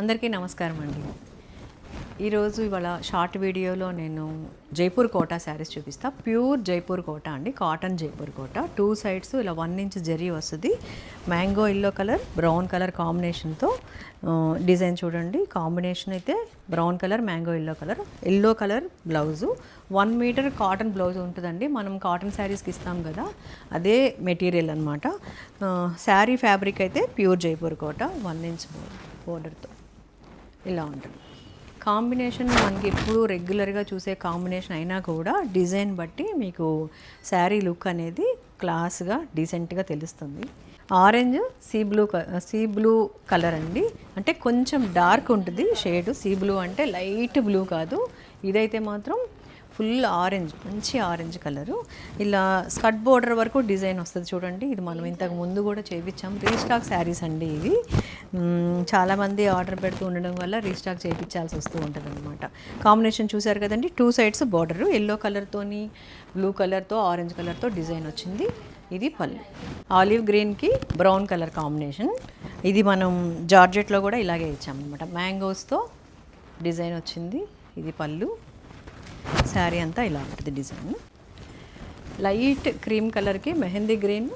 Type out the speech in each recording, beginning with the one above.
అందరికీ నమస్కారం అండి. ఈరోజు ఇవాళ షార్ట్ వీడియోలో నేను జైపూర్ కోటా శారీస్ చూపిస్తా. ప్యూర్ జైపూర్ కోటా అండి cotton Jaipur Kota. Two sides ఇలా వన్ ఇంచ్ జరీ వస్తుంది. Mango yellow colour brown colour కాంబినేషన్తో డిజైన్ చూడండి. కాంబినేషన్ అయితే brown colour mango yellow colour. Yellow colour blouse. One metre cotton blouse ఉంటుందండి. మనం కాటన్ శారీస్కి ఇస్తాం కదా అదే మెటీరియల్ అనమాట శారీ ఫ్యాబ్రిక్ అయితే pure Jaipur Kota one inch బోర్డర్తో. ఇలా ఉంటుంది. కాంబినేషన్ మనకి ఎప్పుడు రెగ్యులర్గా చూసే కాంబినేషన్ అయినా కూడా డిజైన్ బట్టి మీకు శారీ లుక్ అనేది క్లాస్గా డీసెంట్గా తెలుస్తుంది. Orange sea blue sea blue colour అండి. అంటే కొంచెం డార్క్ ఉంటుంది షేడ్. సీ బ్లూ అంటే లైట్ బ్లూ కాదు. ఇదైతే మాత్రం ఫుల్ ఆరెంజ్ మంచి ఆరెంజ్ కలరు. ఇలా స్కర్ట్ బోర్డర్ వరకు డిజైన్ వస్తుంది చూడండి. ఇది మనం ఇంతకు ముందు కూడా చేయించాం రీస్టాక్ శారీస్ అండి ఇవి. చాలామంది ఆర్డర్ పెడుతూ ఉండడం వల్ల రీస్టాక్ చేయించాల్సి వస్తూ ఉంటుంది అనమాట కాంబినేషన్ చూసారు కదండి. Two sides border. ఎల్లో కలర్తోని బ్లూ కలర్తో ఆరెంజ్ కలర్తో డిజైన్ వచ్చింది. ఇది పళ్ళు. ఆలివ్ గ్రీన్కి బ్రౌన్ కలర్ కాంబినేషన్. ఇది మనం జార్జెట్లో కూడా ఇలాగే ఇచ్చాం అనమాట మ్యాంగోస్తో డిజైన్ వచ్చింది. ఇది పళ్ళు. శారీ అంతా ఇలా ఉంటుంది డిజైన్. లైట్ క్రీమ్ కలర్కి మెహందీ గ్రీన్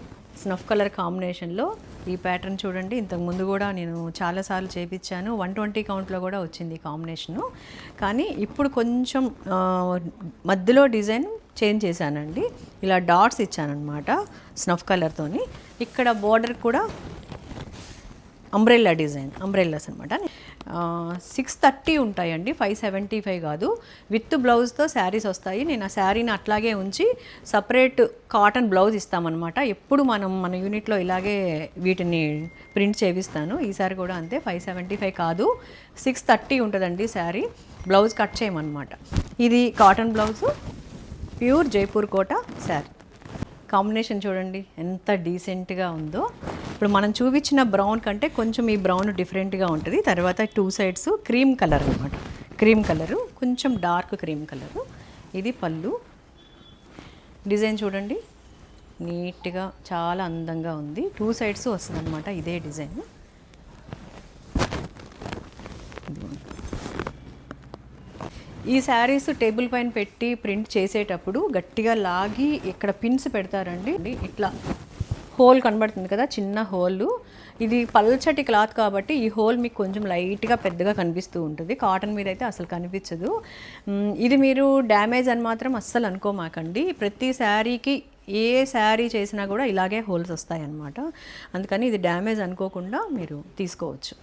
స్నఫ్ కలర్ కాంబినేషన్లో ఈ ప్యాటర్న్ చూడండి. ఇంతకు ముందు కూడా నేను చాలాసార్లు చేపించాను. వన్ ట్వంటీ కౌంట్లో కూడా వచ్చింది ఈ కాంబినేషను. కానీ ఇప్పుడు కొంచెం మధ్యలో డిజైన్ చేంజ్ చేశానండి. ఇలా డాట్స్ ఇచ్చానమాట స్నఫ్ కలర్తోని. ఇక్కడ బోర్డర్ కూడా అంబ్రెల్లా డిజైన్ అంబ్రెల్లాస్ అనమాట సిక్స్ థర్టీ ఉంటాయండి ఫైవ్ సెవెంటీ ఫైవ్ కాదు విత్ బ్లౌజ్తో శారీస్ వస్తాయి. నేను ఆ శారీని అట్లాగే ఉంచి సపరేట్ కాటన్ బ్లౌజ్ ఇస్తామన్నమాట. ఎప్పుడు మనం మన యూనిట్లో ఇలాగే వీటిని ప్రింట్ చేపిస్తాను. ఈసారి కూడా అంతే ఫైవ్ సెవెంటీ ఫైవ్ కాదు. సిక్స్ థర్టీ ఉంటుందండి శారీ బ్లౌజ్ కట్ చేయమన్నమాట. ఇది cotton blouse pure Jaipur Kota sari combination చూడండి ఎంత డీసెంట్గా ఉందో. ఇప్పుడు మనం చూపించిన బ్రౌన్ కంటే కొంచెం ఈ బ్రౌన్ డిఫరెంట్గా ఉంటుంది. తర్వాత టూ సైడ్స్ క్రీమ్ కలర్ అనమాట క్రీమ్ కలరు కొంచెం డార్క్ క్రీమ్ కలరు ఇది పళ్ళు. డిజైన్ చూడండి. నీట్గా చాలా అందంగా ఉంది. టూ సైడ్స్ వస్తుంది అనమాట ఇదే డిజైన్ ఈ శారీస్ టేబుల్ పైన పెట్టి ప్రింట్ చేసేటప్పుడు గట్టిగా లాగి ఇక్కడ పిన్స్ పెడతారండి. ఇట్లా హోల్ కనబడుతుంది కదా చిన్న హోల్. ఇది పల్చటి క్లాత్ కాబట్టి ఈ హోల్ మీకు కొంచెం లైట్గా పెద్దగా కనిపిస్తూ ఉంటుంది. కాటన్ మీద అయితే అసలు కనిపించదు. ఇది మీరు డ్యామేజ్ అని మాత్రం అస్సలు అనుకోమాకండి. ప్రతి శారీకి ఏ శారీ చేసినా కూడా ఇలాగే హోల్స్ వస్తాయి అన్నమాట అందుకని ఇది డ్యామేజ్ అనుకోకుండా మీరు తీసుకోవచ్చు.